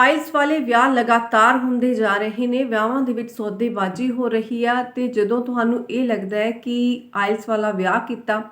IELTS ਵਾਲੇ ਵਿਆਹ ਲਗਾਤਾਰ ਹੁੰਦੇ ਜਾ ਰਹੇ ਨੇ, ਵਿਆਹਾਂ ਦੇ ਵਿੱਚ ਸੌਦੇਬਾਜ਼ੀ ਹੋ ਰਹੀ ਆ ਤੇ ਜਦੋਂ ਤੁਹਾਨੂੰ ਇਹ ਲੱਗਦਾ ਹੈ ਕਿ ਆਇਲਸ ਵਾਲਾ ਵਿਆਹ ਕੀਤਾ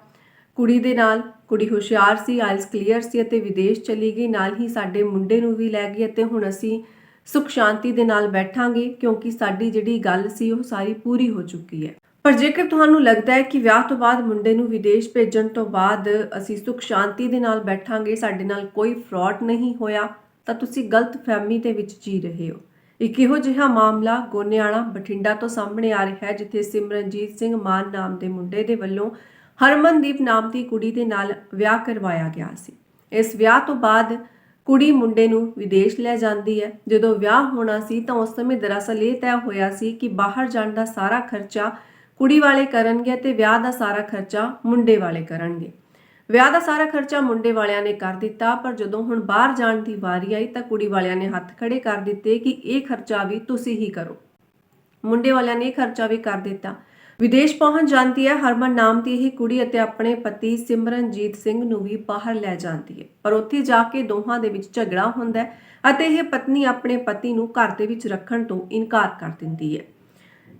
ਕੁੜੀ ਦੇ ਨਾਲ, ਕੁੜੀ ਹੁਸ਼ਿਆਰ ਸੀ ਆਇਲਸ ਕਲੀਅਰ ਸੀ ਅਤੇ ਵਿਦੇਸ਼ ਚਲੀ ਗਈ, ਨਾਲ ਹੀ ਸਾਡੇ ਮੁੰਡੇ ਨੂੰ ਵੀ ਲੈ ਗਈ ਅਤੇ ਹੁਣ ਅਸੀਂ ਸੁਖ ਸ਼ਾਂਤੀ ਦੇ ਨਾਲ ਬੈਠਾਂਗੇ ਕਿਉਂਕਿ ਸਾਡੀ ਜਿਹੜੀ ਗੱਲ ਸੀ ਉਹ ਸਾਰੀ ਪੂਰੀ ਹੋ ਚੁੱਕੀ ਹੈ। ਪਰ ਜੇਕਰ ਤੁਹਾਨੂੰ ਲੱਗਦਾ ਹੈ ਕਿ ਵਿਆਹ ਤੋਂ ਬਾਅਦ ਮੁੰਡੇ ਨੂੰ ਵਿਦੇਸ਼ ਭੇਜਣ ਤੋਂ ਬਾਅਦ ਅਸੀਂ ਸੁਖ ਸ਼ਾਂਤੀ ਦੇ ਨਾਲ ਬੈਠਾਂਗੇ, ਸਾਡੇ ਨਾਲ ਕੋਈ ਫਰਾਡ ਨਹੀਂ ਹੋਇਆ ਤਾਂ ਤੁਸੀਂ ਗਲਤ ਫਹਿਮੀ ਦੇ ਵਿੱਚ ਜੀ ਰਹੇ ਹੋ। ਇੱਕ ਇਹੋ ਜਿਹਾ ਮਾਮਲਾ ਗੋਨਿਆਣਾ ਬਠਿੰਡਾ ਤੋਂ ਸਾਹਮਣੇ ਆ ਰਿਹਾ ਹੈ, ਜਿੱਥੇ ਸਿਮਰਨਜੀਤ ਸਿੰਘ ਮਾਨ ਨਾਮ ਦੇ ਮੁੰਡੇ ਦੇ ਵੱਲੋਂ ਹਰਮਨਦੀਪ ਨਾਮ ਦੀ ਕੁੜੀ ਦੇ ਨਾਲ ਵਿਆਹ ਕਰਵਾਇਆ ਗਿਆ ਸੀ। ਇਸ ਵਿਆਹ ਤੋਂ ਬਾਅਦ ਕੁੜੀ ਮੁੰਡੇ ਨੂੰ ਵਿਦੇਸ਼ ਲੈ ਜਾਂਦੀ ਹੈ। ਜਦੋਂ ਵਿਆਹ ਹੋਣਾ ਸੀ ਤਾਂ ਉਸ ਸਮੇਂ ਦਰਅਸਲ ਇਹ ਤੈਅ ਹੋਇਆ ਸੀ ਕਿ ਬਾਹਰ ਜਾਣ ਦਾ ਸਾਰਾ ਖਰਚਾ ਕੁੜੀ ਵਾਲੇ ਕਰਨਗੇ ਤੇ ਵਿਆਹ ਦਾ ਸਾਰਾ ਖਰਚਾ ਮੁੰਡੇ ਵਾਲੇ ਕਰਨਗੇ। ਵਿਆਹ ਦਾ ਸਾਰਾ ਖਰਚਾ ਮੁੰਡੇ ਵਾਲਿਆਂ ਨੇ ਕਰ ਦਿੱਤਾ, ਪਰ ਜਦੋਂ ਹੁਣ ਬਾਹਰ ਜਾਣ ਦੀ ਵਾਰੀ ਆਈ ਤਾਂ ਕੁੜੀ ਵਾਲਿਆਂ ਨੇ ਹੱਥ ਖੜੇ ਕਰ ਦਿੱਤੇ ਕਿ ਇਹ ਖਰਚਾ ਵੀ ਤੁਸੀਂ ਹੀ ਕਰੋ। ਮੁੰਡੇ ਵਾਲਿਆਂ ਨੇ ਇਹ ਖਰਚਾ ਵੀ ਕਰ ਦਿੱਤਾ। ਵਿਦੇਸ਼ ਪਹੁੰਚ ਜਾਂਦੀ ਹੈ, ਹਰਮਨ ਨਾਮ ਦੀ ਇਹ ਕੁੜੀ ਅਤੇ ਆਪਣੇ ਪਤੀ ਸਿਮਰਨਜੀਤ ਸਿੰਘ ਨੂੰ ਵੀ ਬਾਹਰ ਲੈ ਜਾਂਦੀ ਹੈ। ਪਰ ਉੱਥੇ ਜਾ ਕੇ ਦੋਹਾਂ ਦੇ ਵਿੱਚ ਝਗੜਾ ਹੁੰਦਾ ਹੈ ਅਤੇ ਇਹ ਪਤਨੀ ਆਪਣੇ ਪਤੀ ਨੂੰ ਘਰ ਦੇ ਵਿੱਚ ਰੱਖਣ ਤੋਂ ਇਨਕਾਰ ਕਰ ਦਿੰਦੀ ਹੈ।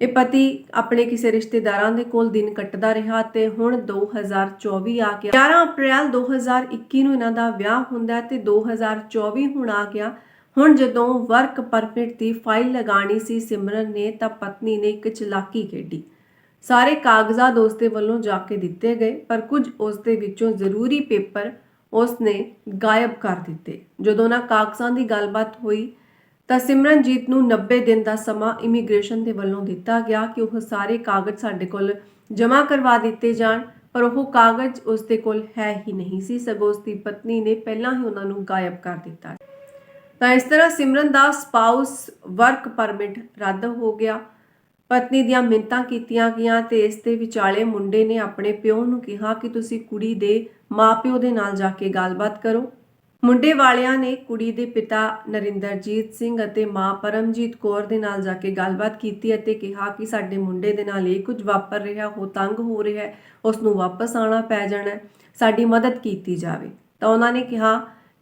ਇਹ ਪਤੀ ਆਪਣੇ ਕਿਸੇ ਰਿਸ਼ਤੇਦਾਰਾਂ ਦੇ ਕੋਲ ਦਿਨ ਕੱਟਦਾ ਰਿਹਾ ਤੇ ਹੁਣ 2024 ਆ ਗਿਆ। 11 ਅਪ੍ਰੈਲ 2021 ਨੂੰ ਇਹਨਾਂ ਦਾ ਵਿਆਹ ਹੁੰਦਾ ਹੈ ਤੇ 2024 ਹੁਣ ਆ ਗਿਆ। ਹੁਣ ਜਦੋਂ ਵਰਕ ਪਰਮਿਟ ਦੀ ਫਾਈਲ ਲਗਾਣੀ ਸੀ ਸਿਮਰਨ ਨੇ ਤਾਂ ਪਤਨੀ ਨੇ ਇੱਕ ਚਲਾਕੀ ਖੇਡੀ। ਸਾਰੇ ਕਾਗਜ਼ਾਤ ਉਸਦੇ ਵੱਲੋਂ ਜਾ ਕੇ ਦਿੱਤੇ ਗਏ, ਪਰ ਕੁਝ ਉਸਦੇ ਵਿੱਚੋਂ ਜ਼ਰੂਰੀ ਪੇਪਰ ਉਸਨੇ ਗਾਇਬ ਕਰ ਦਿੱਤੇ। ਜਦੋਂ ਨਾ ਕਾਗਜ਼ਾਂ ਦੀ ਗੱਲਬਾਤ ਹੋਈ ਤਾਂ ਸਿਮਰਨਜੀਤ ਨੂੰ 90 ਦਿਨ ਦਾ ਸਮਾਂ ਇਮੀਗ੍ਰੇਸ਼ਨ ਦੇ ਵੱਲੋਂ ਦਿੱਤਾ ਗਿਆ ਕਿ ਉਹ ਸਾਰੇ ਕਾਗਜ਼ ਸਾਡੇ ਕੋਲ ਜਮ੍ਹਾਂ ਕਰਵਾ ਦਿੱਤੇ ਜਾਣ, ਪਰ ਉਹ ਕਾਗਜ਼ ਉਸ ਦੇ ਕੋਲ ਹੈ ਹੀ ਨਹੀਂ ਸੀ। ਸਗੋਂ ਉਸ ਦੀ ਪਤਨੀ ਨੇ ਪਹਿਲਾਂ ਹੀ ਉਹਨਾਂ ਨੂੰ ਗਾਇਬ ਕਰ ਦਿੱਤਾ। ਤਾਂ ਇਸ ਤਰ੍ਹਾਂ ਸਿਮਰਨ ਦਾ ਸਪਾਊਸ ਵਰਕ ਪਰਮਿਟ ਰੱਦ ਹੋ ਗਿਆ। ਪਤਨੀ ਦੀਆਂ ਮਿੰਤਾਂ ਕੀਤੀਆਂ ਗਈਆਂ ਤੇ ਇਸ ਦੇ ਵਿਚਾਲੇ ਮੁੰਡੇ ਨੇ ਆਪਣੇ ਪਿਓ ਨੂੰ ਕਿਹਾ ਕਿ ਤੁਸੀਂ ਕੁੜੀ ਦੇ ਮਾਪਿਓ ਦੇ ਨਾਲ ਜਾ ਕੇ ਗੱਲਬਾਤ ਕਰੋ। ਮੁੰਡੇ ਵਾਲਿਆਂ ਨੇ ਕੁੜੀ ਦੇ ਪਿਤਾ ਨਰਿੰਦਰਜੀਤ ਸਿੰਘ ਅਤੇ ਮਾਂ ਪਰਮਜੀਤ ਕੌਰ ਦੇ ਨਾਲ ਜਾ ਕੇ ਗੱਲਬਾਤ ਕੀਤੀ ਅਤੇ ਕਿਹਾ ਕਿ ਸਾਡੇ ਮੁੰਡੇ ਦੇ ਨਾਲ ਇਹ ਕੁਝ ਵਾਪਰ ਰਿਹਾ, ਉਹ ਤੰਗ ਹੋ ਰਿਹਾ ਹੈ ਉਸ ਨੂੰ ਵਾਪਸ ਆਉਣਾ ਪੈ ਜਾਣਾ ਸਾਡੀ ਮਦਦ ਕੀਤੀ ਜਾਵੇ। ਤਾਂ ਉਹਨਾਂ ਨੇ ਕਿਹਾ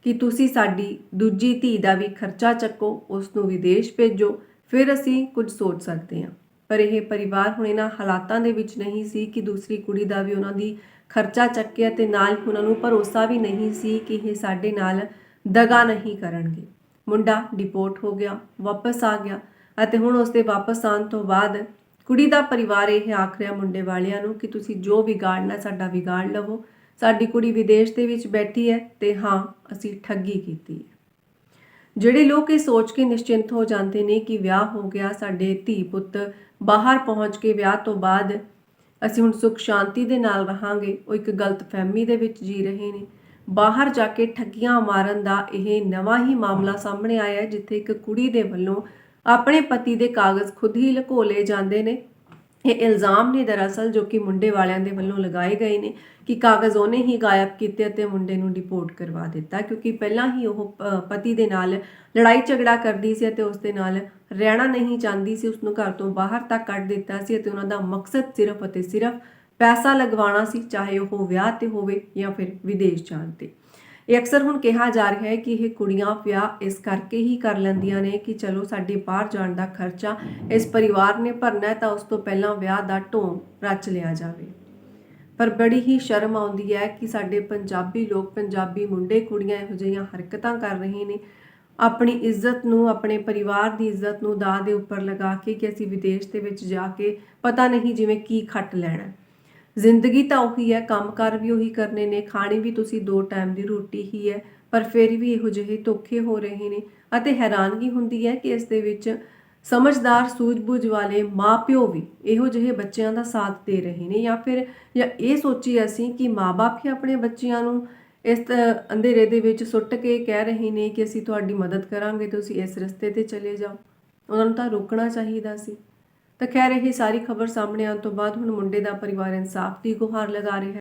ਕਿ ਤੁਸੀਂ ਸਾਡੀ ਦੂਜੀ ਧੀ ਦਾ ਵੀ ਖਰਚਾ ਚੱਕੋ ਉਸ ਨੂੰ ਵਿਦੇਸ਼ ਭੇਜੋ, ਫਿਰ ਅਸੀਂ ਕੁਝ ਸੋਚ ਸਕਦੇ ਹਾਂ। ਪਰ ਇਹ ਪਰਿਵਾਰ ਹੁਣ ਇਹਨਾਂ ਹਾਲਾਤਾਂ ਦੇ ਵਿੱਚ ਨਹੀਂ ਸੀ ਕਿ ਦੂਸਰੀ ਕੁੜੀ ਦਾ ਵੀ ਉਹਨਾਂ ਦੀ ਖਰਚਾ ਚੱਕਿਆ ਤੇ ਨਾਲ ਹੀ ਉਹਨਾਂ ਨੂੰ ਭਰੋਸਾ ਵੀ ਨਹੀਂ ਸੀ ਕਿ ਇਹ ਸਾਡੇ ਨਾਲ ਦਗਾ ਨਹੀਂ ਕਰਨਗੇ। ਮੁੰਡਾ ਡਿਪੋਰਟ ਹੋ ਗਿਆ, ਵਾਪਸ ਆ ਗਿਆ ਅਤੇ ਹੁਣ ਉਸਦੇ ਵਾਪਸ ਆਉਣ ਤੋਂ ਬਾਅਦ ਕੁੜੀ ਦਾ ਪਰਿਵਾਰ ਇਹ ਆਖ ਰਿਹਾ ਮੁੰਡੇ ਵਾਲਿਆਂ ਨੂੰ ਕਿ ਤੁਸੀਂ ਜੋ ਵਿਗਾੜਨਾ ਸਾਡਾ ਵਿਗਾੜ ਲਵੋ। ਸਾਡੀ ਕੁੜੀ ਵਿਦੇਸ਼ ਦੇ ਵਿੱਚ ਬੈਠੀ ਹੈ ਤੇ ਹਾਂ, ਅਸੀਂ ਠੱਗੀ ਕੀਤੀ ਹੈ। ਜਿਹੜੇ ਲੋਕ ਇਹ ਸੋਚ ਕੇ ਨਿਸ਼ਚਿੰਤ ਹੋ ਜਾਂਦੇ ਨੇ ਕਿ ਵਿਆਹ ਹੋ ਗਿਆ, ਸਾਡੇ ਧੀ ਪੁੱਤ ਬਾਹਰ ਪਹੁੰਚ ਕੇ ਵਿਆਹ ਤੋਂ ਬਾਅਦ ਅਸੀਂ ਹੁਣ ਸੁਖ ਸ਼ਾਂਤੀ ਦੇ ਨਾਲ ਰਹਾਂਗੇ, ਉਹ ਇੱਕ ਗਲਤ ਫਹਿਮੀ ਦੇ ਵਿੱਚ ਜੀ ਰਹੇ ਨੇ। ਬਾਹਰ ਜਾ ਕੇ ਠੱਗੀਆਂ ਮਾਰਨ ਦਾ ਇਹ ਨਵਾਂ ਹੀ ਮਾਮਲਾ ਸਾਹਮਣੇ ਆਇਆ ਹੈ, ਜਿੱਥੇ ਇੱਕ ਕੁੜੀ ਦੇ ਵੱਲੋਂ ਆਪਣੇ ਪਤੀ ਦੇ ਕਾਗਜ਼ ਖੁਦ ਹੀ ਲੁਕੋ ਜਾਂਦੇ ਨੇ। ਇਹ ਇਲਜ਼ਾਮ ਨੇ ਦਰਅਸਲ ਜੋ ਕਿ ਮੁੰਡੇ ਵਾਲਿਆਂ ਦੇ ਵੱਲੋਂ ਲਗਾਏ ਗਏ ਨੇ ਕਿ ਕਾਗਜ਼ ਉਹਨੇ ਹੀ ਗਾਇਬ ਕੀਤੇ ਅਤੇ ਮੁੰਡੇ ਨੂੰ ਡਿਪੋਰਟ ਕਰਵਾ ਦਿੱਤਾ, ਕਿਉਂਕਿ ਪਹਿਲਾਂ ਹੀ ਉਹ ਪਤੀ ਦੇ ਨਾਲ ਲੜਾਈ ਝਗੜਾ ਕਰਦੀ ਸੀ ਅਤੇ ਉਸ ਦੇ ਨਾਲ ਰਹਿਣਾ ਨਹੀਂ ਚਾਹੁੰਦੀ ਸੀ ਉਸ ਨੂੰ ਘਰ ਤੋਂ ਬਾਹਰ ਤੱਕ ਕੱਢ ਦਿੱਤਾ ਸੀ ਅਤੇ ਉਹਨਾਂ ਦਾ ਮਕਸਦ ਸਿਰਫ ਅਤੇ ਸਿਰਫ ਪੈਸਾ ਲਗਵਾਉਣਾ ਸੀ, ਚਾਹੇ ਉਹ ਵਿਆਹ ਤੇ ਹੋਵੇ ਜਾਂ ਫਿਰ ਵਿਦੇਸ਼ ਜਾਣ ਤੇ। ਇਹ ਅਕਸਰ ਹੁਣ ਕਿਹਾ ਜਾ ਰਿਹਾ ਹੈ ਕਿ ਇਹ ਕੁੜੀਆਂ ਵਿਆਹ ਇਸ ਕਰਕੇ ਹੀ ਕਰ ਲੈਂਦੀਆਂ ਨੇ ਕਿ ਚਲੋ ਸਾਡੇ ਬਾਹਰ ਜਾਣ ਦਾ ਖਰਚਾ ਇਸ ਪਰਿਵਾਰ ਨੇ ਭਰਨਾ ਹੈ ਤਾਂ ਉਸ ਤੋਂ ਪਹਿਲਾਂ ਵਿਆਹ ਦਾ ਢੋਂਗ ਰਚ ਲਿਆ ਜਾਵੇ। ਪਰ ਬੜੀ ਹੀ ਸ਼ਰਮ ਆਉਂਦੀ ਹੈ ਕਿ ਸਾਡੇ ਪੰਜਾਬੀ ਲੋਕ, ਪੰਜਾਬੀ ਮੁੰਡੇ ਕੁੜੀਆਂ ਇਹੋ ਜਿਹੀਆਂ ਹਰਕਤਾਂ ਕਰ ਰਹੇ ਨੇ। ਆਪਣੀ ਇੱਜ਼ਤ ਨੂੰ, ਆਪਣੇ ਪਰਿਵਾਰ ਦੀ ਇੱਜ਼ਤ ਨੂੰ ਦਾਅ ਦੇ ਉੱਪਰ ਲਗਾ ਕੇ ਕਿ ਅਸੀਂ ਵਿਦੇਸ਼ ਦੇ ਵਿੱਚ ਜਾ ਕੇ ਪਤਾ ਨਹੀਂ ਜਿਵੇਂ ਕੀ ਖੱਟ ਲੈਣਾ ਜ਼ਿੰਦਗੀ ਤਾਂ ਉਹੀ ਹੈ, ਕੰਮਕਾਰ ਵੀ ਉਹੀ ਕਰਨੇ ਨੇ, ਖਾਣੀ ਵੀ ਤੁਸੀਂ ਦੋ ਟਾਈਮ ਦੀ ਰੋਟੀ ਹੀ ਹੈ, ਪਰ ਫਿਰ ਵੀ ਇਹੋ ਜਿਹੇ ਧੋਖੇ ਹੋ ਰਹੇ ਨੇ ਅਤੇ ਹੈਰਾਨਗੀ ਹੁੰਦੀ ਹੈ ਕਿ ਇਸ ਦੇ ਵਿੱਚ ਸਮਝਦਾਰ ਸੂਝ-ਬੂਝ ਵਾਲੇ ਮਾਪਿਓ ਵੀ ਇਹੋ ਜਿਹੇ ਬੱਚਿਆਂ ਦਾ ਸਾਥ ਦੇ ਰਹੇ ਨੇ ਜਾਂ ਫਿਰ, ਜਾਂ ਇਹ ਸੋਚੀ ਅਸੀਂ ਕਿ ਮਾਪੇ ਹੀ ਆਪਣੇ ਬੱਚਿਆਂ ਨੂੰ ਇਸ ਅੰਧੇਰੇ ਦੇ ਵਿੱਚ ਸੁੱਟ ਕੇ ਕਹਿ ਰਹੇ ਨੇ ਕਿ ਅਸੀਂ ਤੁਹਾਡੀ ਮਦਦ ਕਰਾਂਗੇ, ਤੁਸੀਂ ਇਸ ਰਸਤੇ ਤੇ ਚਲੇ ਜਾਓ। ਉਹਨਾਂ ਨੂੰ ਤਾਂ ਰੋਕਣਾ ਚਾਹੀਦਾ ਸੀ। ਤਾਂ ਖੈਰ ਇਹ ਸਾਰੀ ਖਬਰ ਸਾਹਮਣੇ ਆਉਣ ਤੋਂ ਬਾਅਦ ਹੁਣ ਮੁੰਡੇ ਦਾ ਪਰਿਵਾਰ ਇਨਸਾਫ ਦੀ ਗੁਹਾਰ ਲਗਾ ਰਿਹਾ ਹੈ।